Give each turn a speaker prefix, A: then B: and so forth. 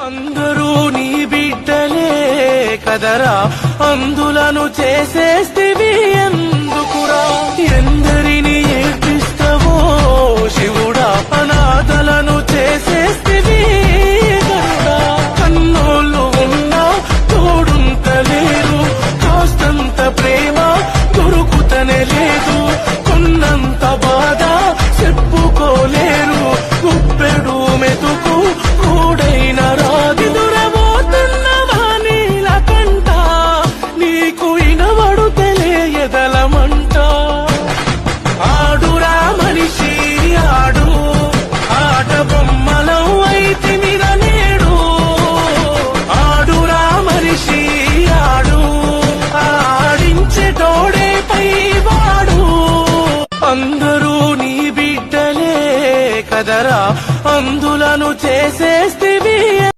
A: అందరూ నీ బిడ్డలే కదరా. అందులను చేసేస్తే కదరా అందులను చేసేస్తే